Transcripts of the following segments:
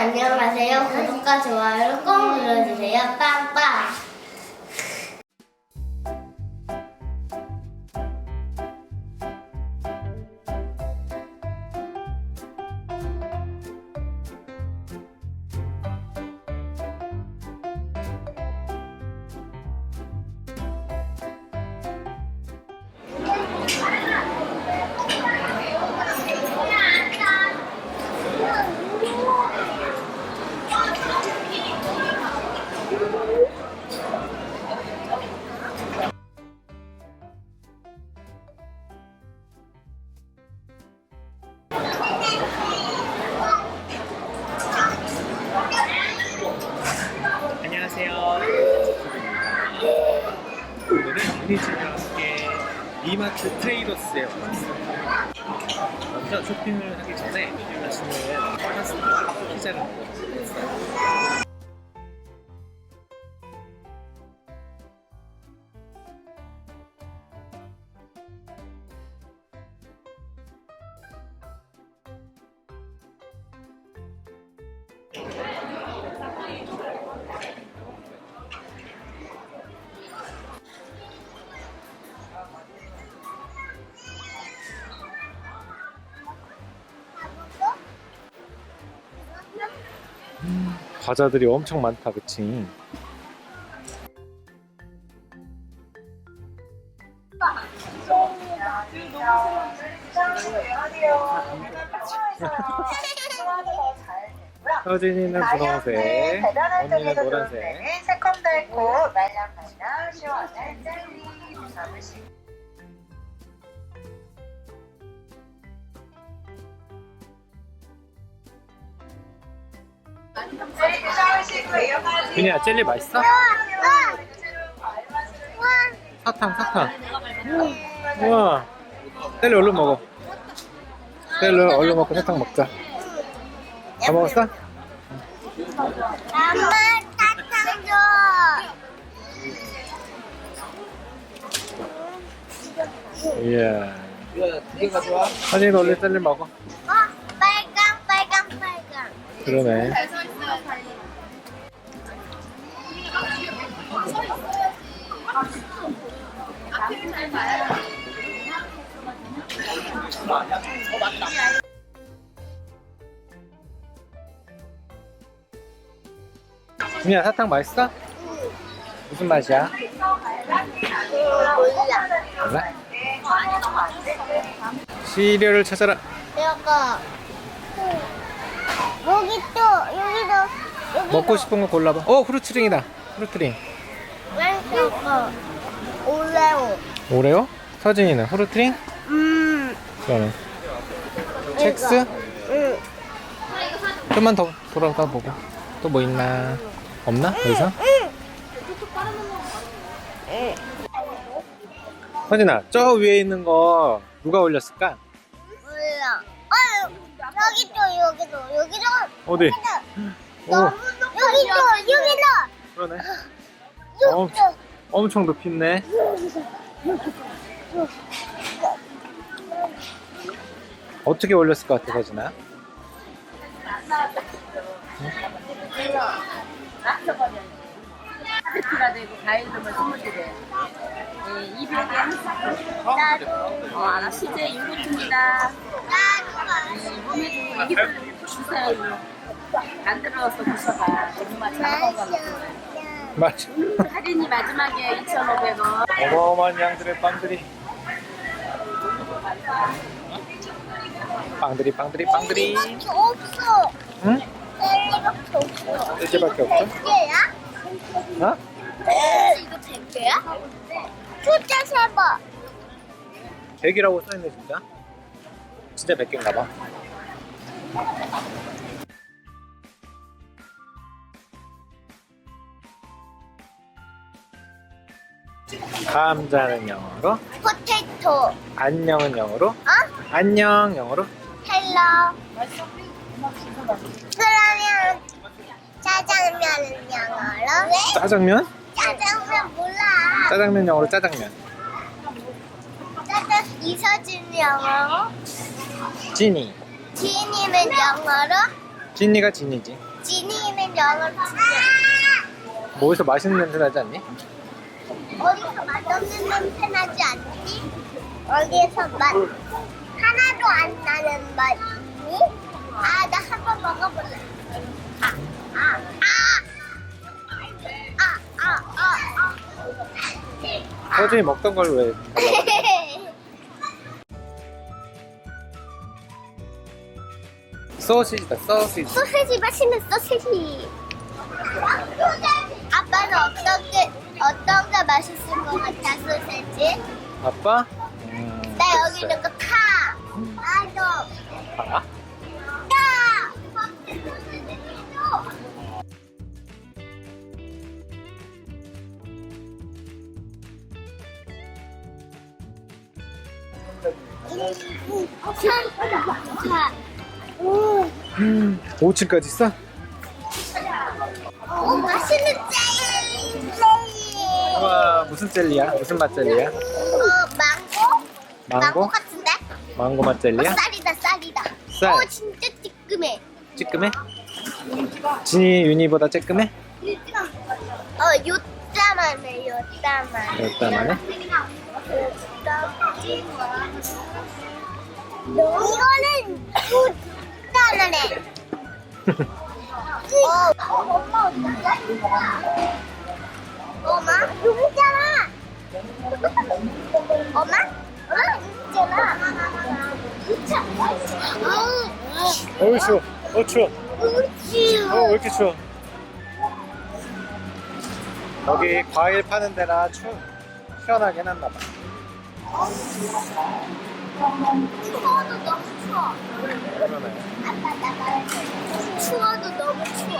안녕하세요. 구독과 좋아요를 꼭 눌러주세요. 빵빵. 유니즈와 함께 이마트 트레이더스에 왔습니다. 먼저 쇼핑을 하기 전에 맛있는 파스타, 피자를 먹어보겠어요. 과자들이 엄청 많다, 그치? 서진이는 분홍색, 언니는 노란색. 새콤달콤 말랑말랑 시원한 젤리 준 이야, 젤리 맛있어? 사탕, 사탕. 우와. 젤리 얼른 먹어. 젤리 얼른 먹고 사탕 먹자. 다 먹었어? 엄마 사탕 줘. 이야. 서진이 얼른 젤리 먹어. 어? 빨강 빨강 빨강. 그러네. 준이야 사탕 맛있어? 무슨 맛이야? 몰라. 몰라? 시리얼을 찾아라. 이거 여기 또 여기도 여기도 먹고 싶은 거 골라봐. 어 후르츠링이다. 후르트링. 왼쪽 오레오. 오레오? 서진이는 후르트링? 음. 그러네. 첵스? 응. 좀만 더 돌아가 보고. 또 뭐 있나? 없나? 여기서? 응. 서진아, 저 위에 있는 거 누가 올렸을까? 몰라. 어 여기 또 여기도 여기도 어디? 오, 여기도 여기도 그러네. 여기도. 엄청, 엄청 높이 있네. 어떻게 올렸을 것 같아, 서진아? 되고 과일들만 선물 드려요. 네, 200엔. 나도 어, 알아. 시제 인고입니다. 나도 몸에 좋은 애기들 주세요. 만들어서 드셔봐. 정말 잘 먹어가지고. 맞아. 할인이 마지막에 2,500원. 어마어마한 양들의 빵들이. 빵들이, 빵들이, 빵들이. 젤리밖에 없어. 응? 젤리밖에 없어. 젤리밖에 없어? 100개야? 어? 이거 100개야? 숫자 세봐. 100이라고 써있네, 진짜. 진짜 100개인가 봐. 감자는 영어로, 포테이토. 안녕은 영어로, 어? 안녕 영어로, 헬로. 그러면 짜장면은 영어로? 짜장면? 짜장면 몰라. 짜장면 영어로 짜장면. 짜장 이서준 영어로? 지니. 지니는 영어로? 지니가 지니지. 지니는 영어로 치면 뭐 어디서 맛있는 냄새 나지 않니? 어디서 맛없는 냄새 나지 않지? 어디에서 맛 하나도 안 나는 맛이니? 아, 나 한 번 먹어볼래. 아, 아, 아, 아, 아, 아, 서준이 먹던 걸 왜? 아. 소시지다 소시지. 소세지 맛있는 소세지. 아빠는 어떤 게 어떤 게 맛있을 것 같아 소세지? 아빠? 음, 나 여기 있는 거 타. 나도 봐. 자, 오, 5층까지 있어? 오 맛있는 젤리. 우와 무슨 젤리야? 무슨 맛 젤리야? 어, 망고? 망고? 같은데? 망고 맛 어, 젤리야? 쌀이다, 쌀이다. 쌀. 오, 진짜 뜨끔해. 찌끔해? 진이 윤이보다 찌끔해? 어, 요따만해, 요따만. 요따만해? 이거는 요따만해. 어, 엄마? 여기 있잖아. 엄마? 엄마 여기 있잖아. 어, 어우 추워 어 추워. 어 왜 이렇게 추워 여기 과일 파는 데라 추 시원하게 해놨나 봐 추워도 너무 추워. 그러네 아빠 나 말해. 추워도 너무 추워.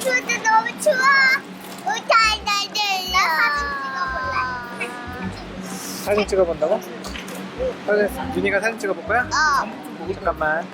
추워도 너무 추워. 우타이 날들려. 나 사진 찍어본다고? 사진 윤이가 사진 찍어볼 거야? 어. 잠깐만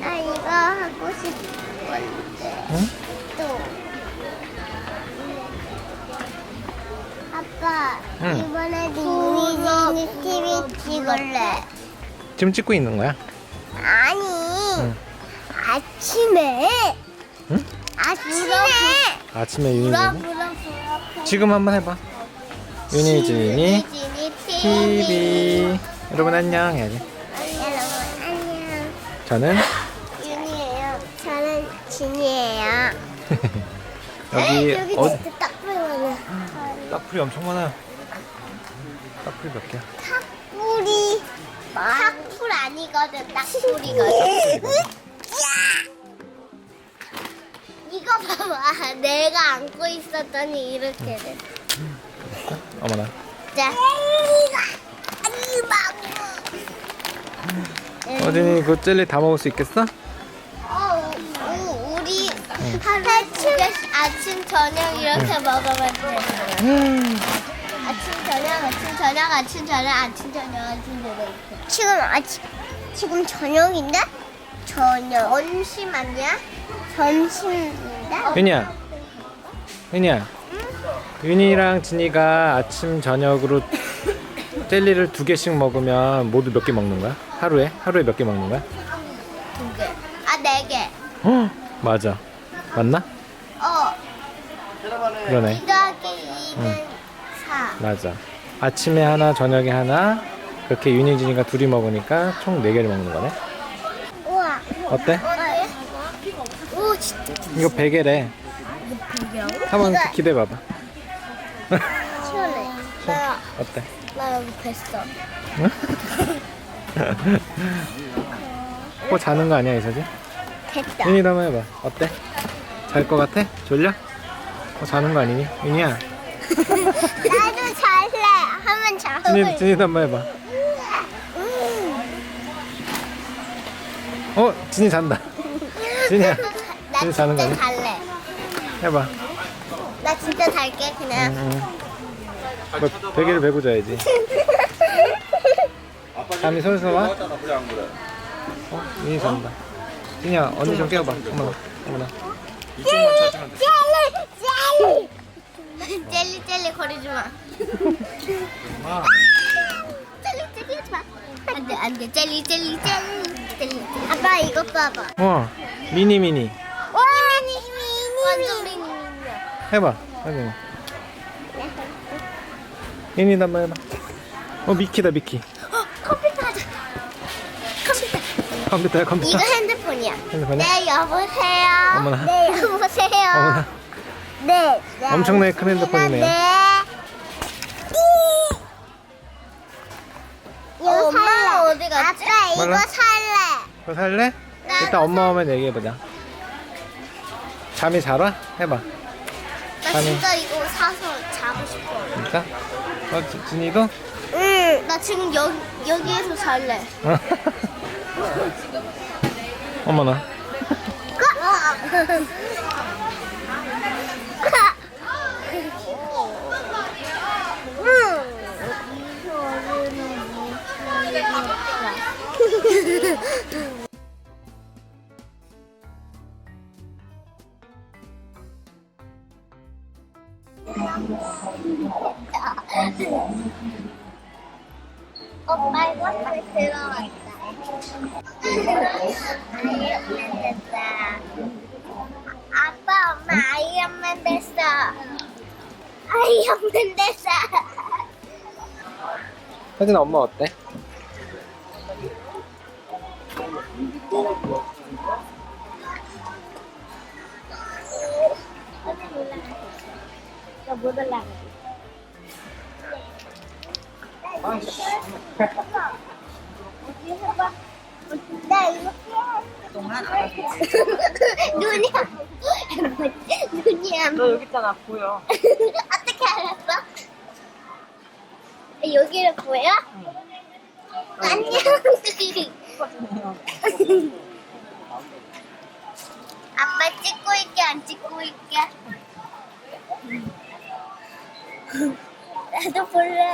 나 이거 하고 싶은데. 응? 또. 아빠, 응. 이번에도 유니제니 TV 찍을래. 지금 찍고 있는 거야? 아니, 응. 아침에. 응? 아침에. 아침에 불어. 지금 한번 해봐 유니제니 TV 여러분 안녕 해야지. 저는? 윤이에요. 저는 진이에요. 여기 여기 어, 진짜 딱 보이네. 딱풀이 엄청 많아 딱풀이 몇 개야? 탁불이 탁불 아니거든 딱불이거든. 이거 봐봐. 내가 안고 있었더니 이렇게 돼 어머나. 자 어진이 그 젤리 다 먹을 수 있겠어? 어, 우- 우리 하루에 두 개씩 아침 저녁 이렇게 먹으면 돼 아침 저녁 아침 저녁 아침 저녁 아침 저녁 아침 저녁 이렇게. 지금 아침 지금 저녁인데 저녁 점심 아니야? 점심인데? 윤이야 윤이야 윤이랑 진이가 아침 저녁으로 젤리를 두 개씩 먹으면 모두 몇 개 먹는 거야? 하루에? 하루에 몇 개 먹는 거야? 두 개. 아, 네 개. 헉, 맞아 맞나? 어, 그러네 2 더하기 2는 4. 맞아 아침에 하나 저녁에 하나 그렇게 윤이 진이가 둘이 먹으니까 총 네 개를 먹는 거네 우와. 어때? 오, 진짜 이거 베개래 한번 기대 봐봐 시원해. 나, 어때? 나 여기 뱄어. 코 자는 거 아니야 이서지? 됐다. 윤이도 한번 해봐 어때? 잘 거 같아? 졸려? 어, 자는 거 아니니? 윤이야 나도 잘래. 하면 잘. 진이, 진이도 한번 해봐 어? 진이 잔다 진이야 나 진이 자는 거 진짜 아니야? 잘래. 해봐 나 진짜 잘게 그냥. 응, 응. 뭐, 베개를 베고 자야지 잠이 솔솔 와? 어? 윤희 잔다. 윤희야 언니 좀 깨워봐. 어머나 어머나. 젤리 젤리 젤리 젤리 거리지 마 젤리 젤리 하지 마 안돼 안돼 젤리 젤리 젤리 젤리 아빠 이거 봐봐 어 미니 미니 와 미니 미니 완전 미니 미니야 해봐. 해봐. 윤희도 한번 해봐. 어 미키다 미키. 컴퓨터 컴퓨터야 컴퓨터. 이거 핸드폰이야 핸드폰이야? 네 여보세요 어머나. 네 여보세요 어머나. 네, 네 엄청나게 큰 핸드폰이네요. 네. 이거 엄마 어디 갔지? 아빠 이거 몰라? 살래. 그거 살래? 나 이따 엄마 오면 얘기해보자. 잠이 잘 와? 해봐. 나 아니. 진짜 이거 사서 자고 싶어. 진짜? 어, 지- 진이도? 응. 나 지금 여, 여기에서 살래. 어머나. 오빠 이거 잘 들어왔다. 아이언맨. 아빠 엄마 아이언맨 됐어. 아이언맨 됐어. 혜진아 엄마 어때? 나못 올라가. 나 동안 눈이 안- 눈이 안 너 여기 있잖아 보여. 어떻게 알았어? 여기를 보여? 안녕. 아빠 찍고 있게 안 찍고 있게? 나도 볼래.